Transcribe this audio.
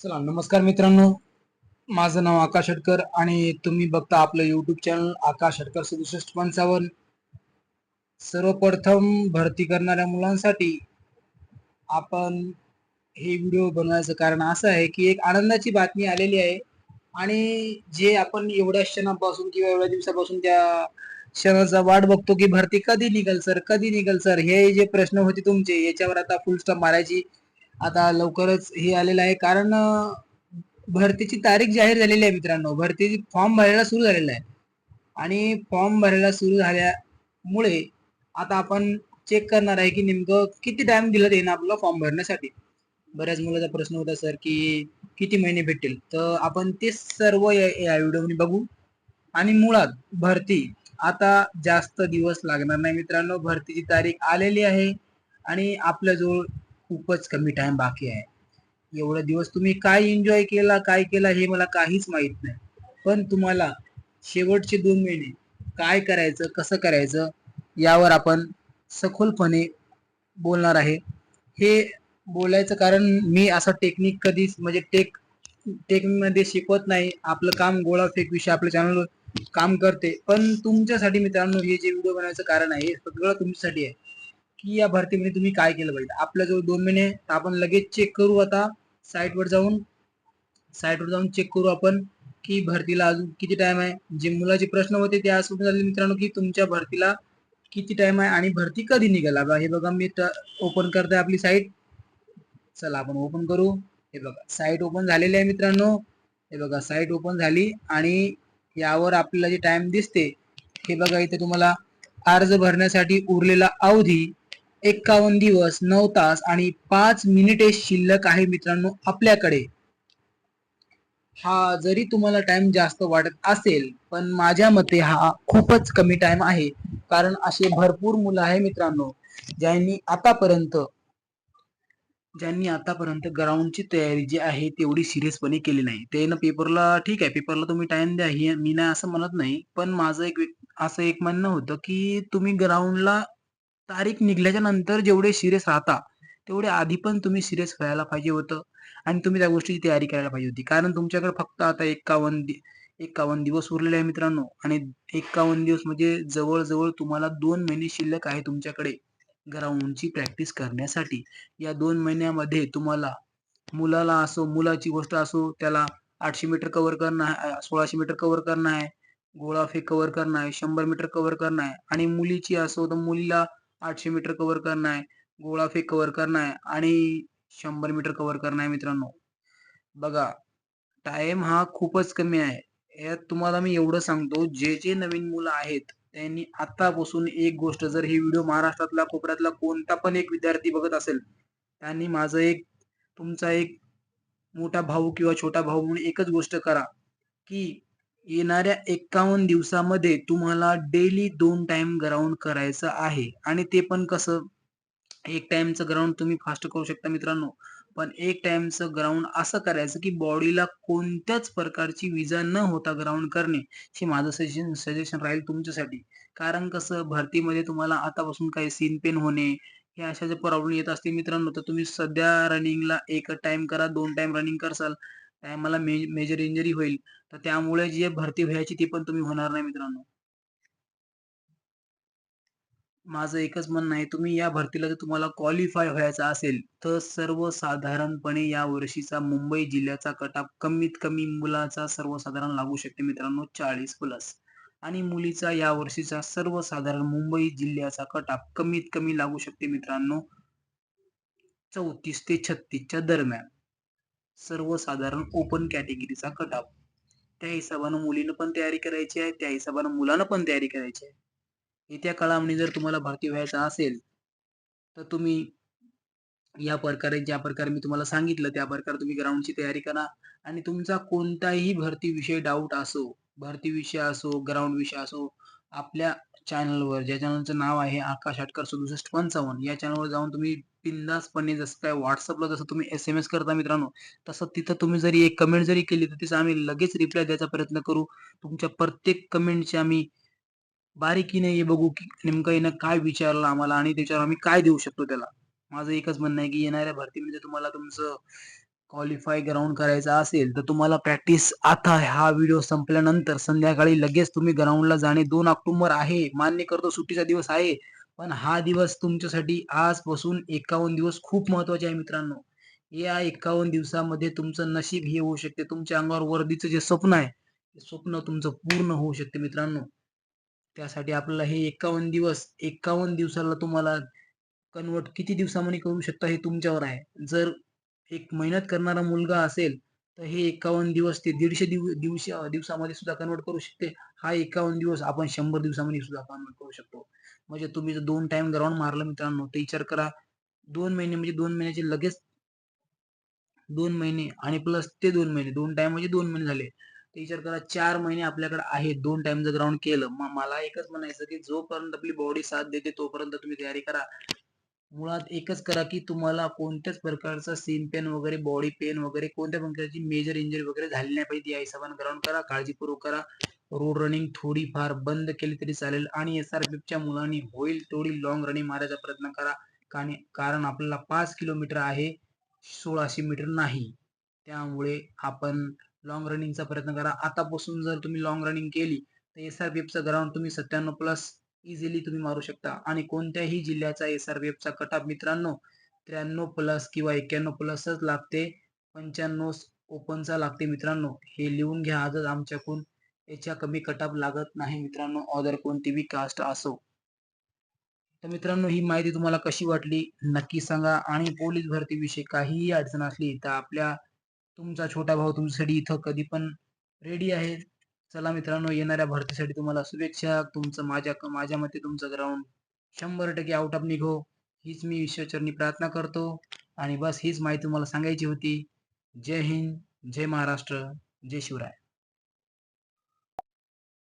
चला नमस्कार मित्रांनो. माझं नाव आकाश अटकर आणि तुम्ही बघता आपलं युट्यूब चॅनल आकाश हटकर सदुसष्ट पंचावन्न. सर्वप्रथम भरती करणाऱ्या मुलांसाठी आपण हे व्हिडिओ बनवायचं कारण असं आहे की एक आनंदाची बातमी आलेली आहे आणि जे आपण एवढ्या क्षणापासून किंवा एवढ्या दिवसापासून त्या क्षणाचा वाट बघतो की भरती कधी निघल सर? कधी निघल सर? हे जे प्रश्न होते तुमचे याच्यावर आता फुल स्टॉप मारायची आता लवकरच हे आलेलं आहे. कारण भरतीची तारीख जाहीर झालेली आहे मित्रांनो. भरतीची फॉर्म भरायला सुरू झालेला आहे. आणि फॉर्म भरायला सुरू झाल्यामुळे आता आपण चेक करणार आहे की नेमकं किती टाइम दिलं येईल आपलं फॉर्म भरण्यासाठी. बऱ्याच मुलाचा प्रश्न होता सर की किती महिने भेटतील? तर आपण ते सर्व या या व्हिडिओमध्ये बघू. आणि मुळात भरती आता जास्त दिवस लागणार नाही मित्रांनो. भरतीची तारीख आलेली आहे. आणि आपल्याजवळ खूपच कमी टाइम बाकी आहे. एवढा दिवस तुम्ही काय एन्जॉय केला काय केला हे मला काहीच माहीत नाही. पण तुम्हाला शेवटचे दोन महिने काय करायचं कसं करायचं यावर आपण सखोलपणे बोलणार आहे. हे बोलायचं कारण मी असं टेक्निक कधीच म्हणजे टेक टेक्निकमध्ये शिकवत नाही. आपलं काम गोळा फेक विषय आपल्या चॅनलवर काम करते. पण तुमच्यासाठी मित्रांनो हे जे व्हिडिओ बनवायचं कारण आहे हे सगळं तुमच्यासाठी आहे. की या भरतीमध्ये तुम्ही काय केलं पाहिजे? आपल्याजवळ दोन महिने तर आपण लगेच चेक करू आता. साईटवर जाऊन साईटवर जाऊन चेक करू आपण की भरतीला अजून किती टाइम आहे. जे मुलाचे प्रश्न होते ते आज झाले मित्रांनो की तुमच्या भरतीला किती टाइम आहे आणि भरती कधी निघेल? हे बघा मी ओपन करते आपली साईट चला आपण ओपन करू. हे बघा साईट ओपन झालेली आहे मित्रांनो. हे बघा साईट ओपन झाली आणि यावर आपल्याला जे टाइम दिसते हे बघा इथे तुम्हाला अर्ज भरण्यासाठी उरलेला अवधी एक्कावन्न दिवस नऊ तास आणि पाच मिनिटे शिल्लक आहे मित्रांनो आपल्याकडे. हा जरी तुम्हाला टाइम जास्त वाटत असेल पण माझ्या मते हा खूपच कमी टाइम आहे. कारण असे भरपूर मुलं आहे मित्रांनो ज्यांनी आतापर्यंत ज्यांनी आतापर्यंत ग्राउंडची तयारी जी आहे तेवढी सिरियसपणे केली नाही. ते ना पेपरला ठीक आहे पेपरला तुम्ही टाइम द्या ही मी नाही असं म्हणत नाही. पण माझं एक असं एक म्हणणं होतं की तुम्ही ग्राउंडला तारीख निघल्याच्या नंतर जेवढे सिरियस राहता तेवढे आधी पण तुम्ही सिरियस व्हायला पाहिजे होतं आणि तुम्ही त्या गोष्टीची तयारी करायला पाहिजे होती. कारण तुमच्याकडे फक्त आता एक्कावन्न दि- एक्कावन्न दिवस उरलेले आहे मित्रांनो आणि एक्कावन्न दिवस म्हणजे जवळजवळ तुम्हाला दोन महिने शिल्लक आहे तुमच्याकडे ग्राउंडची प्रॅक्टिस करण्यासाठी. या दोन महिन्यामध्ये तुम्हाला मुलाला असो मुलाची गोष्ट असो त्याला आठशे मीटर कव्हर करणं आहे सोळाशे मीटर कव्हर करणं आहे गोळाफेक कव्हर करणं आहे शंभर मीटर कव्हर करणं आहे आणि मुलीची असो तर मुलीला आठशे मीटर कव्हर करणं आहे गोळाफेक कव्हर करणं आहे आणि शंभर मीटर कव्हर करणं आहे मित्रांनो. बघा टाइम हा खूपच कमी आहे. यात तुम्हाला मी एवढं सांगतो जे जे नवीन मुलं आहेत त्यांनी आतापासून एक गोष्ट जर ही व्हिडिओ महाराष्ट्रातला कोपऱ्यातला कोणता पण एक विद्यार्थी बघत असेल त्यांनी माझं एक तुमचा एक मोठा भाऊ किंवा छोटा भाऊ म्हणून एकच गोष्ट करा की येणाऱ्या एक्कावन्न दिवसामध्ये तुम्हाला डेली दोन टाइम ग्राउंड करायचं आहे. आणि ते पण कसं? एक टाइमचं ग्राउंड तुम्ही फास्ट करू शकता मित्रांनो. पण एक टाइमचं ग्राउंड असं करायचं की बॉडीला कोणत्याच प्रकारची विजा न होता ग्राउंड करणे हे माझं सजेशन सजेशन राहील तुमच्यासाठी. कारण कसं? भरतीमध्ये तुम्हाला आतापासून काही सीन पेन होणे हे अशा जे प्रॉब्लेम येत असतील मित्रांनो. तर तुम्ही सध्या रनिंगला एक टाइम करा दोन टाइम रनिंग करसाल. टायमाला मेजर इंजरी होईल तर त्यामुळे जी भरती व्हायची ती पण तुम्ही होणार नाही मित्रांनो. माझं एकच म्हणणं आहे तुम्ही या भरतीला जर तुम्हाला क्वालिफाय व्हायचं असेल तर सर्वसाधारणपणे या वर्षीचा मुंबई जिल्ह्याचा कटाप कमीत कमी मुलाचा सर्वसाधारण लागू शकते मित्रांनो चाळीस प्लस आणि मुलीचा या वर्षीचा सर्वसाधारण मुंबई जिल्ह्याचा कटाप कमीत कमी लागू शकते मित्रांनो चौतीस ते छत्तीसच्या दरम्यान. सर्वसाधारण ओपन कॅटेगरीचा कटाप त्या हिशोबानं मुलीनं पण तयारी करायची आहे त्या हिशोबानं मुलानं पण तयारी करायची आहे. येत्या काळामध्ये जर तुम्हाला भरती व्हायचा असेल तर तुम्ही या प्रकारे ज्या प्रकारे मी तुम्हाला सांगितलं त्या प्रकारे तुम्ही ग्राउंडची तयारी करा. आणि तुमचा कोणताही भरती विषय डाऊट असो भरती विषय असो ग्राउंड विषय असो आपल्या चॅनलवर ज्या चॅनलचं नाव आहे आकाश आटकर सदुसष्ट पंचावन्न या चॅनलवर जाऊन तुम्ही बिंदासपणे जसं काय व्हॉट्सअपला जसं तुम्ही एस एम एस करता मित्रांनो तसं तिथं तुम्ही जरी एक कमेंट जरी केली तर तिचं आम्ही लगेच रिप्लाय द्यायचा प्रयत्न करू. तुमच्या प्रत्येक कमेंटची आम्ही बारीकीने हे बघू की नेमकं येणं काय विचारलं आम्हाला आणि त्याच्यावर आम्ही काय देऊ शकतो त्याला. माझं एकच म्हणणं आहे की येणाऱ्या भरतीमध्ये म्हणजे तुम्हाला तुमचं क्वालिफाय ग्राउंड करायचा असेल तर तुम्हाला प्रॅक्टिस आता हा व्हिडिओ संपल्यानंतर संध्याकाळी लगेच तुम्ही ग्राउंडला जाणे. दोन ऑक्टोबर आहे मान्य करतो सुट्टीचा दिवस आहे पण हा दिवस तुमच्यासाठी आजपासून एकावन्न दिवस खूप महत्त्वाचे आहे मित्रांनो. या एकावन्न दिवसामध्ये तुमचं नशीब हे होऊ शकते. तुमच्या अंगावर वर्दीचं जे स्वप्न आहे ते स्वप्न तुमचं पूर्ण होऊ शकते मित्रांनो. त्यासाठी आपल्याला हे एकावन्न दिवस एकावन्न दिवसाला तुम्हाला कन्वर्ट किती दिवसामध्ये करू शकता हे तुमच्यावर आहे. जर एक मेहनत करणारा मुलगा असेल तर हे एकावन्न दिवस ते दीडशे दिव दिवसामध्ये सुद्धा कन्वर्ट करू शकते. हा एकावन्न दिवस आपण शंभर दिवसामध्ये सुद्धा कन्वर्ट करू शकतो. म्हणजे तुम्ही जर दोन टाइम ग्राउंड मारलं मित्रांनो तर विचार करा दोन महिने म्हणजे दोन महिन्याचे लगेच दोन महिने आणि प्लस ते दोन महिने दोन टाइम म्हणजे दोन महिने झाले. ते विचार करा चार महिने आपल्याकडे आहेत दोन टाइम जर ग्राउंड केलं मग मला एकच म्हणायचं की जोपर्यंत आपली बॉडी साथ देते तोपर्यंत तुम्ही तयारी करा. मुळात एकच करा की तुम्हाला कोणत्याच प्रकारचा सीन पेन वगैरे बॉडी पेन वगैरे कोणत्या प्रकारची मेजर इंजरी वगैरे झाली नाही पाहिजे या हिशोबाने ग्राउंड करा काळजीपूर्वक करा. रोड रनिंग थोडीफार बंद केली तरी चालेल आणि एस आर च्या मुलांनी होईल तेवढी लॉंग रनिंग मारायचा प्रयत्न करा. कारण कारण आपल्याला पाच किलोमीटर आहे सोळाशे मीटर नाही. त्यामुळे आपण लॉंग रनिंगचा प्रयत्न करा. आतापासून जर तुम्ही लॉंग रनिंग केली तर एस आर चा ग्राउंड तुम्ही सत्त्याण्णव प्लस इझिली तुम्ही मारू शकता. आणि कोणत्याही जिल्ह्याचा एस आर चा कटाप मित्रांनो त्र्याण्णव प्लस किंवा एक्क्याण्णव प्लसच लागते. पंच्याण्णव ओपनचा लागते मित्रांनो. हे लिहून घ्या. आजच आमच्याकडून याच्या कमी कटाप लागत नाही मित्रांनो. ऑदर कोणती बी कास्ट असो. तर मित्रांनो ही माहिती तुम्हाला कशी वाटली? नक्की सांगा. आणि पोलीस भरतीविषयी काहीही अडचण असली तर आपल्या तुमचा छोटा भाऊ तुमच्यासाठी इथं कधी पण रेडी आहे. चला मित्रांनो येणाऱ्या भरतीसाठी तुम्हाला शुभेच्छा. तुमचं माझ्या माझ्या मते तुमचं ग्राउंड शंभर टक्के आउट ऑफ निघो. हीच मी विश्वचरणी प्रार्थना करतो. आणि बस हीच माहिती तुम्हाला सांगायची होती. जय हिंद जय महाराष्ट्र जय शिवराय.